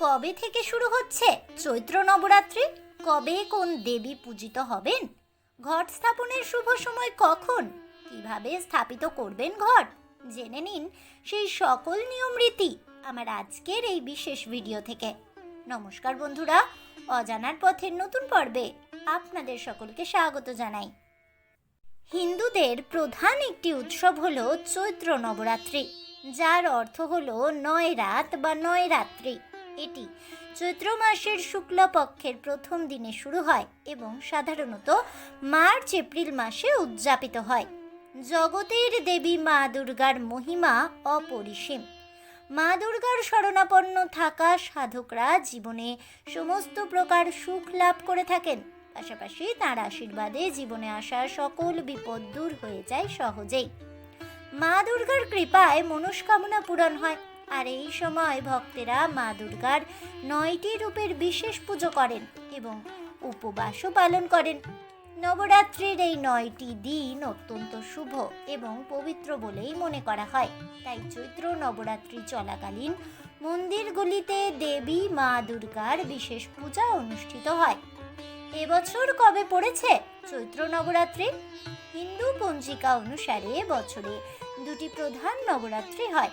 কবে থেকে শুরু হচ্ছে? চৈত্র নবরাত্রি? কবে কোন দেবী পূজিত হবেন? ঘট স্থাপনের শুভ সময় কখন? কীভাবে স্থাপিত করবেন ঘট? জেনে নিন সেই সকল নিয়ম রীতি আমার আজকের এই বিশেষ ভিডিও থেকে। নমস্কার বন্ধুরা, অজানার পথের নতুন পর্বে আপনাদের সকলকে স্বাগত জানাই। হিন্দুদের প্রধান একটি উৎসব হল চৈত্র নবরাত্রি, যার অর্থ হল নয় রাত বা নয় রাত্রি। এটি চৈত্র মাসের শুক্লপক্ষের প্রথম দিনে শুরু হয় এবং সাধারণত মার্চ, এপ্রিল মাসে উদযাপিত হয়। জগতের দেবী মা দুর্গার মহিমা অপরিসীম। মা দুর্গার শরণাপন্ন থাকা সাধকরা জীবনে সমস্ত প্রকার সুখ লাভ করে থাকেন। পাশাপাশি তার আশীর্বাদে জীবনে আসা সকল বিপদ দূর হয়ে যায় সহজেই। মা দুর্গার কৃপায় মনস্কামনা পূরণ হয়। আর এই সময় ভক্তেরা মা দুর্গার নয়টি রূপের বিশেষ পুজো করেন এবং উপবাসও পালন করেন। নবরাত্রির এই নয়টি দিন অত্যন্ত শুভ এবং পবিত্র বলেই মনে করা হয়। তাই চৈত্র নবরাত্রি চলাকালীন মন্দিরগুলিতে দেবী মা দুর্গার বিশেষ পূজা অনুষ্ঠিত হয়। এবছর কবে পড়েছে চৈত্র নবরাত্রি? হিন্দু পঞ্জিকা অনুসারে বছরে দুটি প্রধান নবরাত্রি হয়।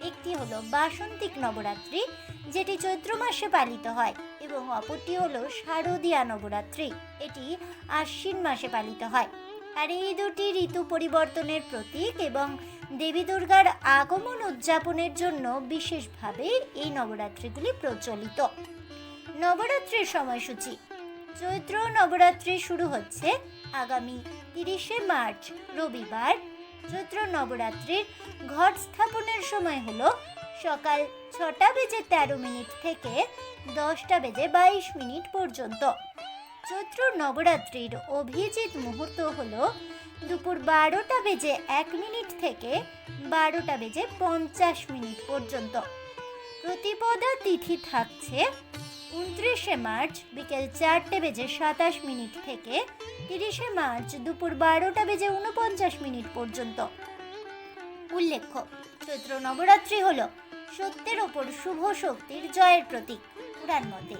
একটি হলো বাসন্তিক নবরাত্রি, যেটি চৈত্র মাসে পালিত হয়, এবং অপরটি হলো শারদীয়া নবরাত্রি, এটি আশ্বিন মাসে পালিত হয়। আর এই দুটি ঋতু পরিবর্তনের প্রতীক এবং দেবী দুর্গার আগমন উদযাপনের জন্য বিশেষভাবে এই নবরাত্রিগুলি প্রচলিত। নবরাত্রির সময়সূচি। চৈত্র নবরাত্রি শুরু হচ্ছে আগামী তিরিশে মার্চ, রবিবার চৈত্র নবরাত্রির ঘট স্থাপনের সময় হলো সকাল ছটা বেজে তেরো মিনিট থেকে দশটা বেজে বাইশ মিনিট পর্যন্ত। চৈত্র নবরাত্রির অভিজিৎ মুহূর্ত হলো দুপুর বারোটা বেজে এক মিনিট থেকে বারোটা বেজে পঞ্চাশ মিনিট পর্যন্ত। প্রতিপদা তিথি থাকছে উনত্রিশে মার্চ বিকেল চারটে বেজে সাতাশ মিনিট থেকে তিরিশে মার্চ দুপুর বারোটা বেজে উনপঞ্চাশ মিনিট পর্যন্ত। উল্লেখ্য, চৈত্র নবরাত্রি হল সত্যের ওপর শুভ শক্তির জয়ের প্রতীক পুরাণ মতে।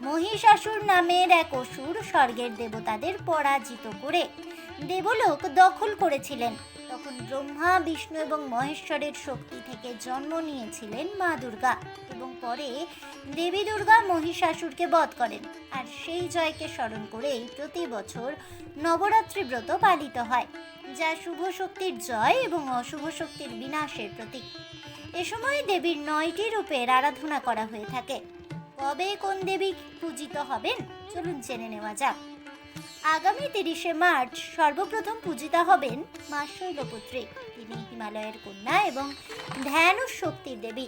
মহিষাসুর নামের এক অসুর স্বর্গের দেবতাদের পরাজিত করে দেবলোক দখল করেছিলেন। ব্রহ্মা, বিষ্ণু এবং মহেশ্বরের শক্তি থেকে জন্ম নিয়েছিলেন মা দুর্গা এবং পরে দেবী দুর্গা মহিষাসুরকে বধ করেন আর সেই জয়কে স্মরণ করেই প্রতি বছর নবরাত্রি ব্রত পালিত হয়, যা শুভ শক্তির জয় এবং অশুভ শক্তির বিনাশের প্রতীক। এ সময় দেবীর নয়টি রূপের আরাধনা করা হয়ে থাকে। কবে কোন দেবী পূজিত হবেন চলুন জেনে নেওয়া যাক। আগামী তিরিশে মার্চ সর্বপ্রথম পূজিতা হবেন মা শৈলপুত্রী। তিনি হিমালয়ের কন্যা এবং ধ্যান ও শক্তির দেবী।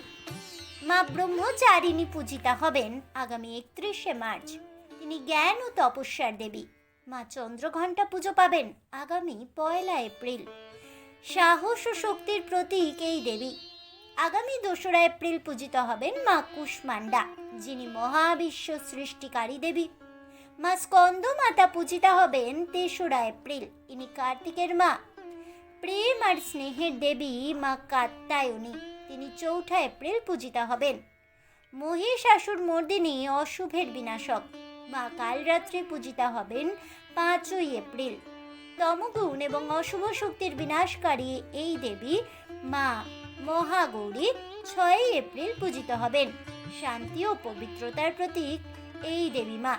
মা ব্রহ্মচারিণী পূজিতা হবেন আগামী একত্রিশে মার্চ। তিনি জ্ঞান ও তপস্যার দেবী। মা চন্দ্রঘণ্টা পুজো পাবেন আগামী পয়লা এপ্রিল। সাহস ও শক্তির প্রতীক এই দেবী। আগামী দোসরা এপ্রিল পূজিত হবেন মা কুষ্মান্ডা যিনি মহাবিশ্ব সৃষ্টিকারী দেবী। মা স্কন্দ মাতা পূজিতা হবেন তেসরা এপ্রিল। ইনি কার্তিকের মা। প্রেম আর স্নেহের দেবী মা কাত্তায়নী। তিনি চৌঠা এপ্রিল পূজিতা হবেন। মহিষাসুর মর্দিনী অশুভের বিনাশক। মা কালরাত্রি পূজিতা হবেন পাঁচই এপ্রিল। তমগুণ এবং অশুভ শক্তির বিনাশকারী এই দেবী মা মহাগৌরী ছয়ই এপ্রিল পূজিত হবেন। শান্তি ও পবিত্রতার প্রতীক এই দেবী মা।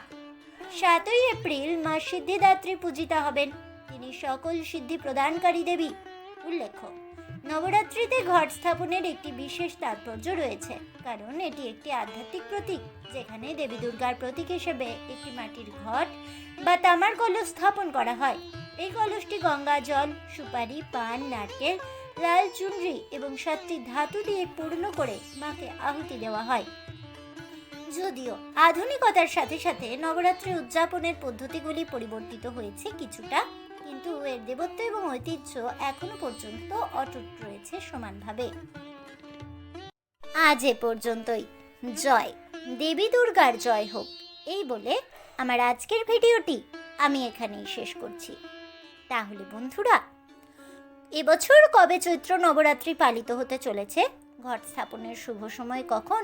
সাতই এপ্রিল মা সিদ্ধিদাত্রী পূজিতা হবেন। তিনি সকল সিদ্ধি প্রদানকারী দেবী। উল্লেখ্য, নবরাত্রিতে ঘট স্থাপনের একটি বিশেষ তাৎপর্য রয়েছে। কারণ এটি একটি আধ্যাত্মিক প্রতীক, যেখানে দেবী দুর্গার প্রতীক হিসেবে একটি মাটির ঘট বা তামার কলস স্থাপন করা হয়। এই কলসটি গঙ্গা জল, সুপারি, পান, নারকেল, লাল চুনরি এবং সাতটি ধাতু দিয়ে পূর্ণ করে মাকে আহুতি দেওয়া হয়। যদিও আধুনিকতার সাথে সাথে নবরাত্রি উদযাপনের পদ্ধতিগুলি পরিবর্তিত হয়েছে কিছুটা, কিন্তু এর দেবত্ব এবং ঐতিহ্য এখনও পর্যন্ত অটুট রয়েছে সমানভাবে। আজ এ পর্যন্তই। জয়। দেবী দুর্গার জয় হোক। এই বলে আমার আজকের ভিডিওটি আমি এখানেই শেষ করছি। তাহলে বন্ধুরা, এবছর কবে চৈত্র নবরাত্রি পালিত হতে চলেছে? ঘট স্থাপনের শুভ সময় কখন?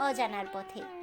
অজানার পথে।